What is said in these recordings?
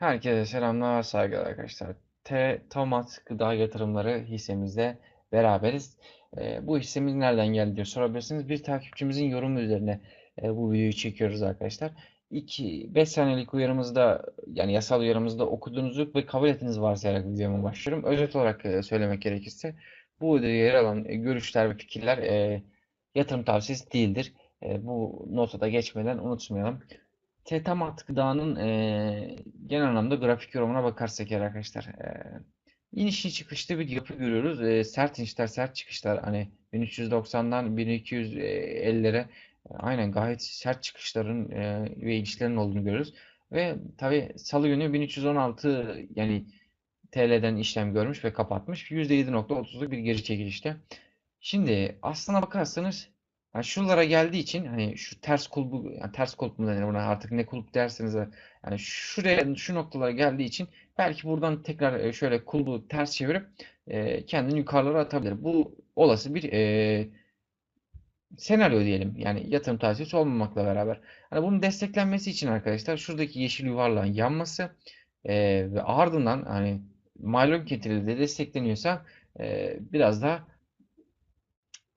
Herkese selamlar, saygılar arkadaşlar. T Tomat Gıda Yatırımları hissemizde beraberiz. E, bu hissemiz nereden geldi diye sorabilirsiniz. Bir takipçimizin yorumu üzerine e, bu videoyu çekiyoruz arkadaşlar. 2 5 saniyelik uyarımızda yani yasal uyarımızda okuduğunuzu ve kabul ettiğiniz varsayarak videoma başlıyorum. Özet olarak e, söylemek gerekirse bu videoda yer alan e, görüşler ve fikirler e, yatırım tavsiyesi değildir. E, bu nota da geçmeden unutmayalım. Tetamat gıdanın e, genel anlamda grafik yorumuna bakarsak eğer arkadaşlar e, inişli çıkışlı bir yapı görüyoruz. E, sert inişler, sert çıkışlar hani 1390'dan 1250'lere e, aynen gayet sert çıkışların e, ve inişlerin olduğunu görüyoruz. Ve tabi salı günü 1316 yani TL'den işlem görmüş ve kapatmış. %7.30'luk bir geri çekilişte. Şimdi aslına bakarsanız yani şuralara geldiği için hani şu ters kulbu yani ters kulp mu denir buna artık ne kulp derseniz de yani şuraya şu noktalara geldiği için belki buradan tekrar e, şöyle kulbu ters çevirip e, kendini yukarılara atabilir. Bu olası bir e, senaryo diyelim. Yani yatırım tavsiyesi olmamakla beraber. Hani bunun desteklenmesi için arkadaşlar şuradaki yeşil yuvarlağın yanması e, ve ardından hani malum getiri de destekleniyorsa e, biraz daha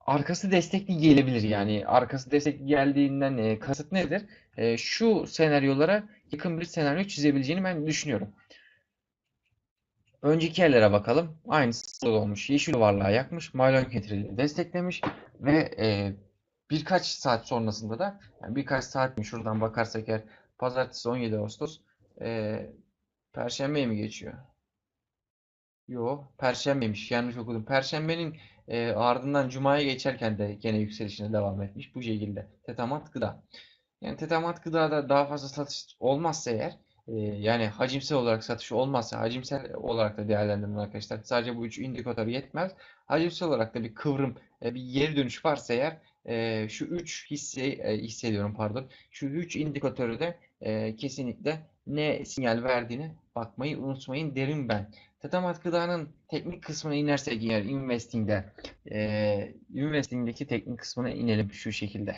arkası destekli gelebilir yani arkası destekli geldiğinden e, kasıt nedir? E, şu senaryolara yakın bir senaryo çizebileceğini ben düşünüyorum. Önceki yerlere bakalım. Aynısı olmuş. Yeşil varlığa yakmış. Malon getirili desteklemiş ve e, birkaç saat sonrasında da yani birkaç saat mi şuradan bakarsak eğer pazartesi 17 Ağustos e, Perşembe mi geçiyor? Yo, Perşembeymiş. Yanlış okudum. Perşembenin e, ardından Cuma'ya geçerken de gene yükselişine devam etmiş. Bu şekilde. Tetamat gıda. Yani tetamat gıdada daha fazla satış olmazsa eğer e, yani hacimsel olarak satış olmazsa hacimsel olarak da değerlendirin arkadaşlar. Sadece bu üç indikatör yetmez. Hacimsel olarak da bir kıvrım, e, bir geri dönüş varsa eğer e, şu üç hisse e, hissediyorum pardon. Şu üç indikatörü de e, kesinlikle ne sinyal verdiğini bakmayı unutmayın derim ben. Tetamat gıdanın teknik kısmına inersek eğer investing'de e, investing'deki teknik kısmına inelim şu şekilde.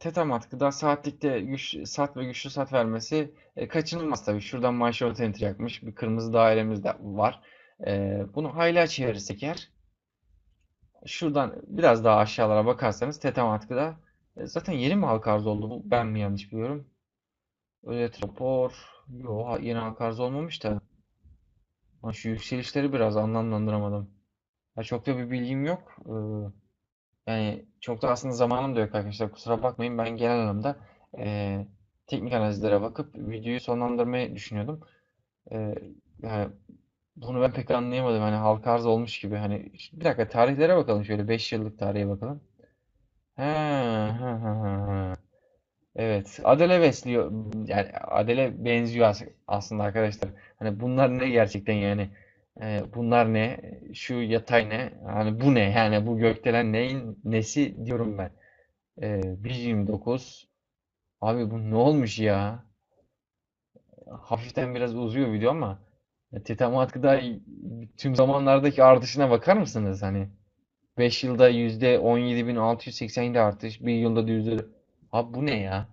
Tetamat gıda saatlikte güç, sat ve güçlü sat vermesi e, kaçınılmaz tabii. Şuradan manşet enter yakmış. Bir kırmızı dairemiz de var. E, bunu hayla çevirirsek eğer şuradan biraz daha aşağılara bakarsanız Tetamat gıda e, zaten yeni mi halka arz oldu bu? Ben mi yanlış biliyorum? Özet rapor. Yo, yeni halka olmamış da. Ha, şu yükselişleri biraz anlamlandıramadım. Ya çok da bir bilgim yok. Ee, yani çok da aslında zamanım da yok arkadaşlar. Kusura bakmayın. Ben genel anlamda e, teknik analizlere bakıp videoyu sonlandırmayı düşünüyordum. Ee, yani bunu ben pek anlayamadım. Hani halka arz olmuş gibi. Hani bir dakika tarihlere bakalım şöyle 5 yıllık tarihe bakalım. He, he, he, he. Evet, Adele besliyor. Yani Adele benziyor as- aslında arkadaşlar. Hani bunlar ne gerçekten yani? Ee, bunlar ne? Şu yatay ne? Hani bu ne? Yani bu gökdelen neyin nesi diyorum ben. Ee, 1.29. Abi bu ne olmuş ya? Hafiften biraz uzuyor video ama Titan Matkı'da tüm zamanlardaki artışına bakar mısınız? Hani 5 yılda %17.687 artış, bir yılda da yüzde... Abi bu ne ya?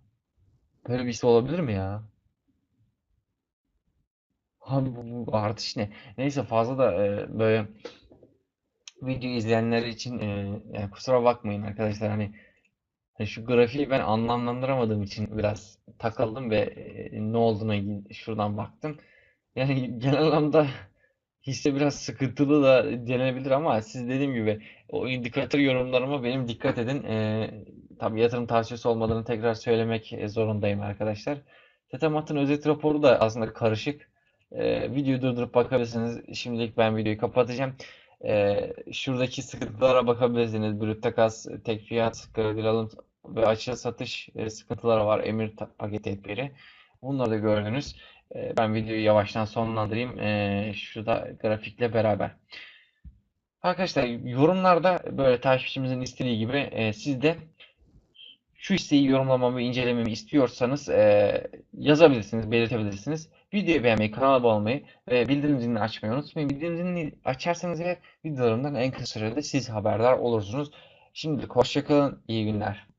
Böyle bir şey olabilir mi ya? Abi bu, bu artış ne? Neyse fazla da e, böyle video izleyenler için e, yani kusura bakmayın arkadaşlar hani, hani şu grafiği ben anlamlandıramadığım için biraz takıldım ve e, ne olduğuna şuradan baktım. Yani genel anlamda hisse biraz sıkıntılı da denenebilir ama siz dediğim gibi o indikatör yorumlarıma benim dikkat edin. E, tabii yatırım tavsiyesi olmadığını tekrar söylemek e, zorundayım arkadaşlar. Tetemat'ın özet raporu da aslında karışık. E, videoyu durdurup bakabilirsiniz. Şimdilik ben videoyu kapatacağım. E, şuradaki sıkıntılara bakabilirsiniz. Brüt takas, tek fiyat, kredi alım ve açığa satış e, sıkıntıları var. Emir paket etbiri. Bunları da gördünüz. E, ben videoyu yavaştan sonlandırayım. E, şurada grafikle beraber. Arkadaşlar yorumlarda böyle takipçimizin istediği gibi e, siz de şu hisseyi yorumlamamı, incelememi istiyorsanız e, yazabilirsiniz, belirtebilirsiniz. Videoyu beğenmeyi, kanala abone olmayı ve bildirim zilini açmayı unutmayın. Bildirim zilini açarsanız eğer videolarımdan en kısa sürede siz haberdar olursunuz. Şimdilik hoşçakalın, iyi günler.